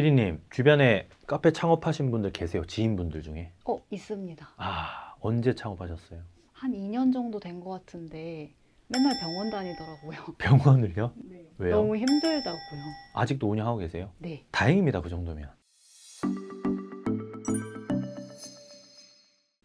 피디님 주변에 카페 창업하신 분들 계세요? 지인분들 중에? 어, 있습니다. 아 언제 창업하셨어요? 한 2년 정도 된 것 같은데 맨날 병원 다니더라고요. 병원을요? 왜요? 너무 힘들다고요. 아직도 운영하고 계세요? 네. 다행입니다 그 정도면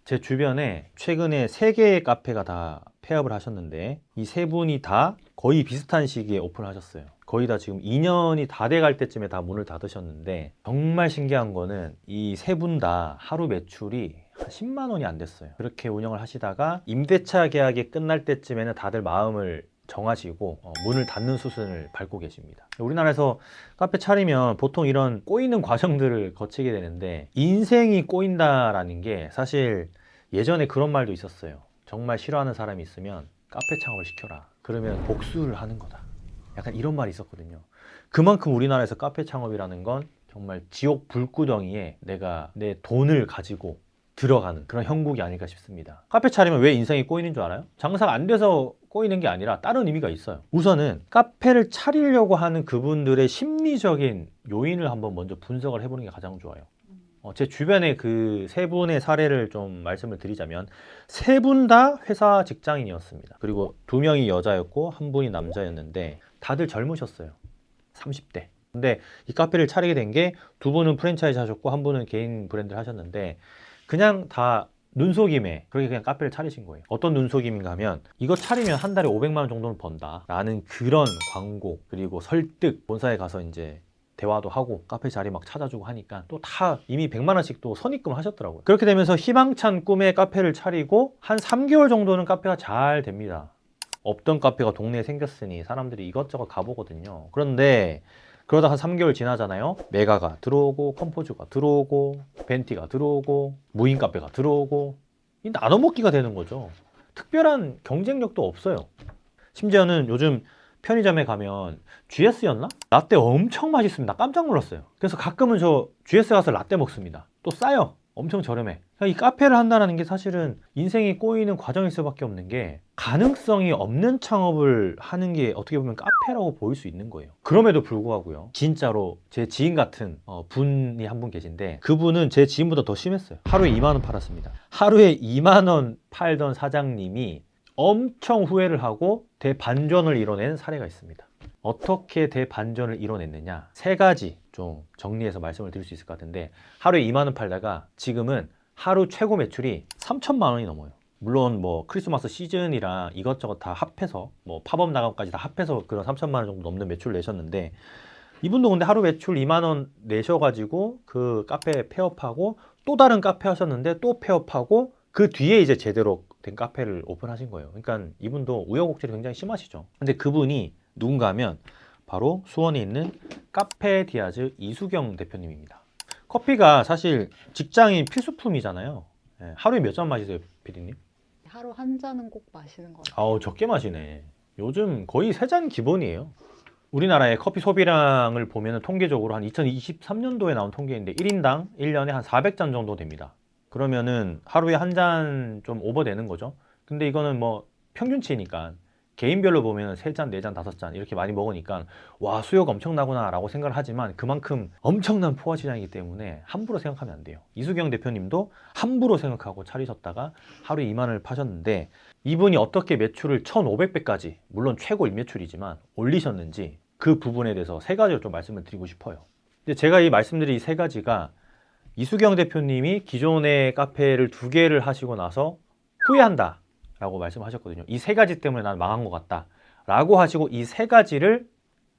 제 주변에 최근에 세 개의 카페가 다 폐업을 하셨는데 이 세 분이 다 거의 비슷한 시기에 오픈을 하셨어요 거의 다 지금 2년이 다 돼갈 때쯤에 다 문을 닫으셨는데 정말 신기한 거는 이 세 분 다 하루 매출이 한 10만 원이 안 됐어요 그렇게 운영을 하시다가 임대차 계약이 끝날 때쯤에는 다들 마음을 정하시고 어, 문을 닫는 수순을 밟고 계십니다. 우리나라에서 카페 차리면 보통 이런 꼬이는 과정들을 거치게 되는데 인생이 꼬인다라는 게 사실 예전에 그런 말도 있었어요. 정말 싫어하는 사람이 있으면 카페 창업을 시켜라. 그러면 복수를 하는 거다. 약간 이런 말이 있었거든요. 그만큼 우리나라에서 카페 창업이라는 건 정말 지옥 불구덩이에 내가 내 돈을 가지고 들어가는 그런 형국이 아닐까 싶습니다. 카페 차리면 왜 인생이 꼬이는 줄 알아요? 장사가 안 돼서 꼬이는 게 아니라 다른 의미가 있어요. 우선은 카페를 차리려고 하는 그분들의 심리적인 요인을 한번 먼저 분석을 해보는 게 가장 좋아요. 어, 제 주변에 그 세 분의 사례를 좀 말씀을 드리자면 세 분 다 회사 직장인이었습니다. 그리고 두 명이 여자였고 한 분이 남자였는데 다들 젊으셨어요. 30대. 근데 이 카페를 차리게 된 게 두 분은 프랜차이즈 하셨고 한 분은 개인 브랜드를 하셨는데 그냥 다 눈속임에 그렇게 그냥 카페를 차리신 거예요. 어떤 눈속임인가 하면 이거 차리면 한 달에 500만 원 정도는 번다. 라는 그런 광고 그리고 설득 본사에 가서 이제 대화도 하고 카페 자리 막 찾아주고 하니까 또 다 이미 100만 원씩 또 선입금을 하셨더라고요. 그렇게 되면서 희망찬 꿈의 카페를 차리고 한 3개월 정도는 카페가 잘 됩니다. 없던 카페가 동네에 생겼으니 사람들이 이것저것 가보거든요. 그런데 그러다 한 3개월 지나잖아요. 메가가 들어오고 컴포즈가 들어오고 벤티가 들어오고 무인 카페가 들어오고 이 나눠 먹기가 되는 거죠. 특별한 경쟁력도 없어요. 심지어는 요즘 편의점에 가면 GS였나? 라떼 엄청 맛있습니다. 깜짝 놀랐어요. 그래서 가끔은 저 GS 가서 라떼 먹습니다. 또 싸요. 엄청 저렴해. 그러니까 이 카페를 한다는 게 사실은 인생이 꼬이는 과정일 수밖에 없는 게 가능성이 없는 창업을 하는 게 어떻게 보면 카페라고 보일 수 있는 거예요. 그럼에도 불구하고요. 진짜로 제 지인 같은 어, 분이 한 분 계신데 그분은 제 지인보다 더 심했어요. 하루에 2만 원 팔았습니다. 하루에 2만 원 팔던 사장님이 엄청 후회를 하고 대반전을 이뤄낸 사례가 있습니다. 어떻게 대반전을 이뤄냈느냐? 세 가지 좀 정리해서 말씀을 드릴 수 있을 것 같은데 하루에 2만 원 팔다가 지금은 하루 최고 매출이 3천만 원이 넘어요. 물론 뭐 크리스마스 시즌이랑 이것저것 다 합해서 뭐 팝업 나감까지 다 합해서 그런 3천만 원 정도 넘는 매출을 내셨는데 이분도 근데 하루 매출 2만 원 내셔가지고 그 카페 폐업하고 또 다른 카페 하셨는데 또 폐업하고 그 뒤에 이제 제대로 된 카페를 오픈하신 거예요. 그러니까 이분도 우여곡절이 굉장히 심하시죠. 근데 그분이 누군가 하면 바로 수원에 있는 카페 디아즈 이수경 대표님입니다. 커피가 사실 직장인 필수품이잖아요. 예, 하루에 몇 잔 마시세요, 피디님? 하루 한 잔은 꼭 마시는 것 같아요. 아우 적게 마시네. 요즘 거의 세 잔 기본이에요. 우리나라의 커피 소비량을 보면 통계적으로 한 2023년도에 나온 통계인데 1인당 1년에 한 400잔 정도 됩니다. 그러면은 하루에 한 잔 좀 오버되는 거죠. 근데 이거는 뭐 평균치니까 개인별로 보면 세 잔, 네 잔, 다섯 잔 이렇게 많이 먹으니까 와 수요가 엄청나구나 라고 생각을 하지만 그만큼 엄청난 포화 시장이기 때문에 함부로 생각하면 안 돼요. 이수경 대표님도 함부로 생각하고 차리셨다가 하루에 2만 원을 파셨는데 이분이 어떻게 매출을 1,500배까지 물론 최고 일매출이지만 올리셨는지 그 부분에 대해서 세 가지로 좀 말씀을 드리고 싶어요. 근데 제가 이 말씀드린 이 세 가지가 이수경 대표님이 기존의 카페를 두 개를 하시고 나서 후회한다. 라고 말씀하셨거든요. 이 세 가지 때문에 난 망한 것 같다. 라고 하시고 이 세 가지를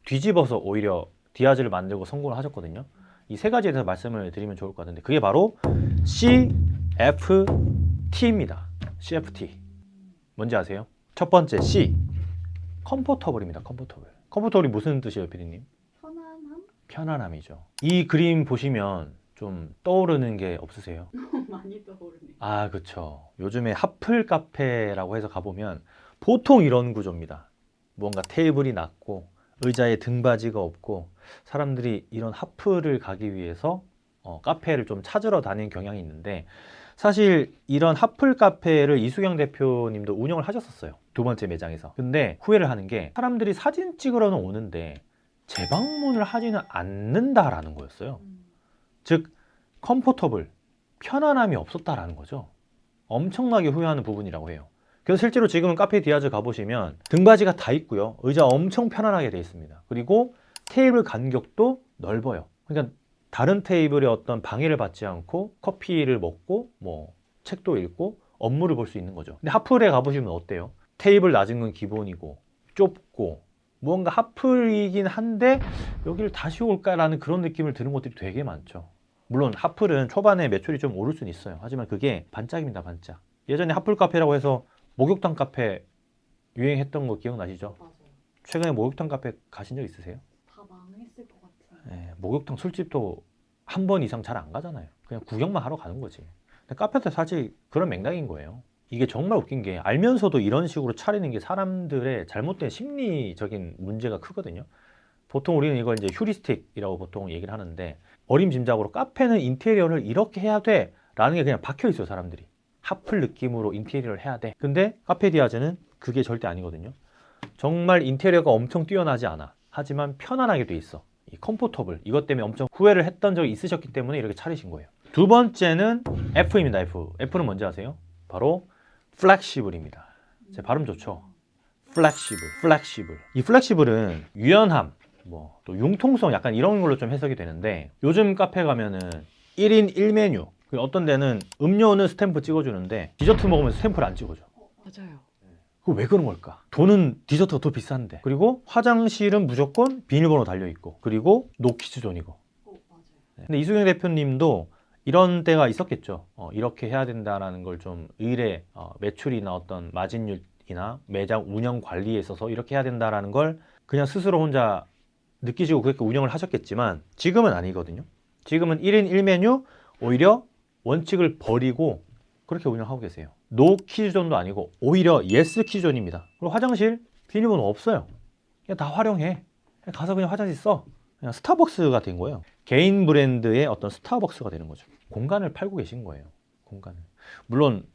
뒤집어서 오히려 디아즈를 만들고 성공을 하셨거든요. 이 세 가지에 대해서 말씀을 드리면 좋을 것 같은데 그게 바로 CFT입니다. CFT. 뭔지 아세요? 첫 번째 C. 컴포터블입니다. 컴포터블. 컴포터블이 무슨 뜻이에요, 피디님? 편안함? 편안함이죠. 이 그림 보시면 좀 떠오르는 게 없으세요? 많이 떠오르네. 아, 그쵸. 요즘에 하플 카페라고 해서 가보면 보통 이런 구조입니다. 뭔가 테이블이 낮고 의자에 등받이가 없고 사람들이 이런 하플을 가기 위해서 어, 카페를 좀 찾으러 다니는 경향이 있는데 사실 이런 하플 카페를 이수경 대표님도 운영을 하셨었어요. 두 번째 매장에서. 근데 후회를 하는 게 사람들이 사진 찍으러는 오는데 재방문을 하지는 않는다라는 거였어요. 즉 컴포터블 편안함이 없었다라는 거죠. 엄청나게 후회하는 부분이라고 해요. 그래서 실제로 지금은 카페 디아즈 가보시면 등받이가 다 있고요. 의자 엄청 편안하게 돼 있습니다. 그리고 테이블 간격도 넓어요. 그러니까 다른 테이블에 어떤 방해를 받지 않고 커피를 먹고 뭐 책도 읽고 업무를 볼 수 있는 거죠. 근데 하플에 가보시면 어때요? 테이블 낮은 건 기본이고 좁고 무언가 하플이긴 한데 여기를 다시 올까라는 그런 느낌을 드는 것들이 되게 많죠. 물론 하플은 초반에 매출이 좀 오를 수는 있어요. 하지만 그게 반짝입니다, 반짝. 예전에 하플 카페라고 해서 목욕탕 카페 유행했던 거 기억나시죠? 맞아요. 최근에 목욕탕 카페 가신 적 있으세요? 다 망했을 것 같은. 예, 목욕탕 술집도 한 번 이상 잘 안 가잖아요. 그냥 구경만 하러 가는 거지. 근데 카페도 사실 그런 맥락인 거예요. 이게 정말 웃긴 게 알면서도 이런 식으로 차리는 게 사람들의 잘못된 심리적인 문제가 크거든요. 보통 우리는 이걸 이제 휴리스틱이라고 보통 얘기를 하는데 어림짐작으로 카페는 인테리어를 이렇게 해야 돼 라는 게 그냥 박혀 있어요, 사람들이. 하플 느낌으로 인테리어를 해야 돼. 근데 카페 디아즈는 그게 절대 아니거든요. 정말 인테리어가 엄청 뛰어나지 않아. 하지만 편안하게 돼 있어. 이 컴포터블 이것 때문에 엄청 후회를 했던 적이 있으셨기 때문에 이렇게 차리신 거예요. 두 번째는 F입니다. F. F는 뭔지 아세요? 바로 플렉시블입니다. 제 발음 좋죠? 플렉시블, 플렉시블. 이 플렉시블은 유연함, 뭐 또 융통성 약간 이런 걸로 좀 해석이 되는데 요즘 카페 가면은 1인 1메뉴 그리고 어떤 데는 음료는 스탬프 찍어주는데 디저트 먹으면 스탬프를 안 찍어줘. 맞아요. 그거 왜 그런 걸까? 돈은 디저트가 더 비싼데. 그리고 화장실은 무조건 비밀번호 달려 있고, 그리고 노키즈존이고. 어, 맞아요. 근데 이수경 대표님도 이런 때가 있었겠죠. 어, 이렇게 해야 된다라는 걸 좀 의뢰, 어, 매출이나 어떤 마진율이나 매장 운영 관리에 있어서 이렇게 해야 된다라는 걸 그냥 스스로 혼자 느끼시고 그렇게 운영을 하셨겠지만 지금은 아니거든요. 지금은 1인 1메뉴 오히려 원칙을 버리고 그렇게 운영하고 계세요. 노 키즈존도 아니고 오히려 예스 키즈존입니다. 그리고 화장실 비밀번호 없어요. 그냥 다 활용해. 그냥 가서 그냥 화장실 써. 그냥 스타벅스가 된 거예요. 개인 브랜드의 어떤 스타벅스가 되는 거죠. 공간을 팔고 계신 거예요. 공간을. 물론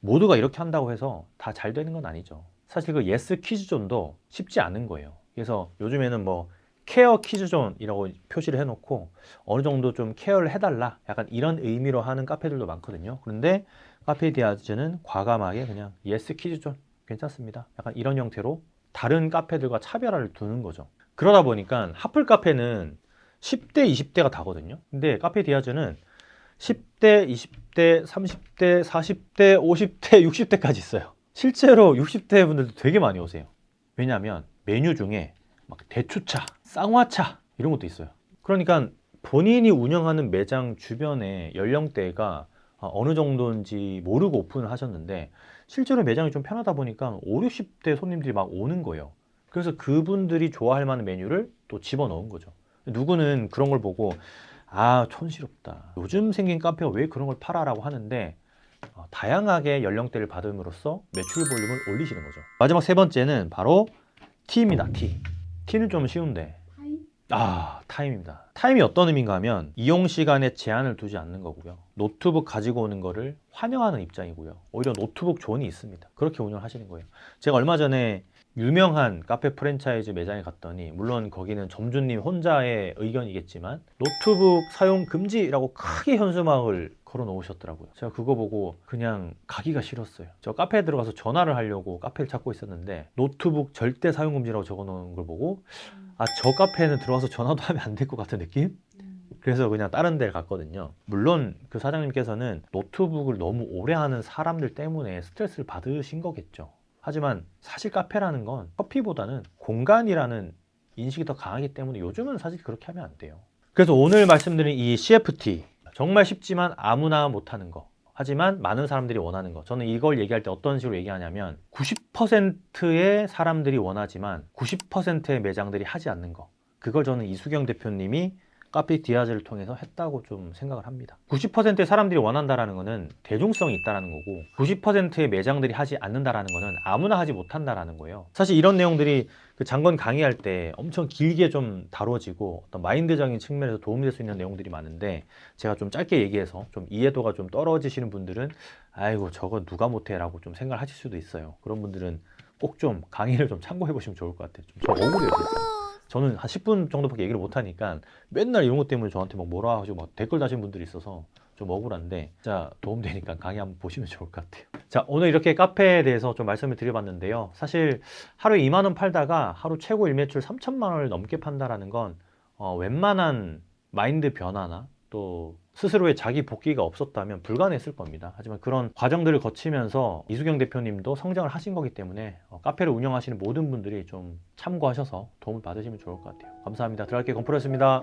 모두가 이렇게 한다고 해서 다 잘 되는 건 아니죠. 사실 그 예스 키즈존도 쉽지 않은 거예요. 그래서 요즘에는 뭐 케어 키즈존이라고 표시를 해놓고 어느 정도 좀 케어를 해달라 약간 이런 의미로 하는 카페들도 많거든요. 그런데 카페 디아즈는 과감하게 그냥 예스 키즈존 괜찮습니다. 약간 이런 형태로 다른 카페들과 차별화를 두는 거죠. 그러다 보니까 하플 카페는 10대, 20대가 다거든요. 근데 카페 디아즈는 10대, 20대, 30대, 40대, 50대, 60대까지 있어요. 실제로 60대 분들도 되게 많이 오세요. 왜냐하면 메뉴 중에 막 대추차, 쌍화차 이런 것도 있어요. 그러니까 본인이 운영하는 매장 주변에 연령대가 아, 어느 정도인지 모르고 오픈을 하셨는데 실제로 매장이 좀 편하다 보니까 5, 60대 손님들이 막 오는 거예요. 그래서 그분들이 좋아할 만한 메뉴를 또 집어넣은 거죠. 누구는 그런 걸 보고 아 촌스럽다. 요즘 생긴 카페가 왜 그런 걸 팔아라고 하는데 어, 다양하게 연령대를 받음으로써 매출 볼륨을 올리시는 거죠. 마지막 세 번째는 바로 T입니다. T. T는 좀 쉬운데? 아, 타임입니다. 타임이 어떤 의미인가 하면 이용 시간에 제한을 두지 않는 거고요. 노트북 가지고 오는 거를 환영하는 입장이고요. 오히려 노트북 존이 있습니다. 그렇게 운영을 하시는 거예요. 제가 얼마 전에 유명한 카페 프랜차이즈 매장에 갔더니 물론 거기는 점주님 혼자의 의견이겠지만 노트북 사용 금지라고 크게 현수막을 걸어 놓으셨더라고요. 제가 그거 보고 그냥 가기가 싫었어요. 저 카페에 들어가서 전화를 하려고 카페를 찾고 있었는데 노트북 절대 사용 금지라고 적어 놓은 걸 보고 아 저 카페에는 들어와서 전화도 하면 안 될 것 같은 느낌? 음. 그래서 그냥 다른 데를 갔거든요. 물론 그 사장님께서는 노트북을 너무 오래 하는 사람들 때문에 스트레스를 받으신 거겠죠. 하지만 사실 카페라는 건 커피보다는 공간이라는 인식이 더 강하기 때문에 요즘은 사실 그렇게 하면 안 돼요. 그래서 오늘 말씀드린 이 CFT 정말 쉽지만 아무나 못하는 거. 하지만 많은 사람들이 원하는 거. 저는 이걸 얘기할 때 어떤 식으로 얘기하냐면 90%의 사람들이 원하지만 90%의 매장들이 하지 않는 거. 그걸 저는 이수경 대표님이 카페 디아즈를 통해서 했다고 좀 생각을 합니다. 90%의 사람들이 원한다라는 거는 대중성이 있다라는 거고 90%의 매장들이 하지 않는다라는 거는 아무나 하지 못한다라는 거예요. 사실 이런 내용들이 그 장건 강의할 때 엄청 길게 좀 다뤄지고 어떤 마인드적인 측면에서 도움이 될 수 있는 내용들이 많은데 제가 좀 짧게 얘기해서 좀 이해도가 좀 떨어지시는 분들은 아이고 저거 누가 못해라고 좀 생각을 하실 수도 있어요. 그런 분들은 꼭 좀 강의를 좀 참고해 보시면 좋을 것 같아요. 좀 저 억울해요. 저는 한 10분 정도밖에 얘기를 못 하니까 맨날 이런 것 때문에 저한테 막 뭐라 하시고 막 댓글 다신 분들이 있어서 좀 억울한데 진짜 도움되니까 강의 한번 보시면 좋을 것 같아요. 자 오늘 이렇게 카페에 대해서 좀 말씀을 드려봤는데요. 사실 하루에 2만 원 팔다가 하루 최고 일매출 3천만 원을 넘게 판다라는 건 어, 웬만한 마인드 변화나 또 스스로의 자기 복귀가 없었다면 불가능했을 겁니다. 하지만 그런 과정들을 거치면서 이수경 대표님도 성장을 하신 거기 때문에 어, 카페를 운영하시는 모든 분들이 좀 참고하셔서 도움을 받으시면 좋을 것 같아요. 감사합니다. 들어갈게 건프로였습니다.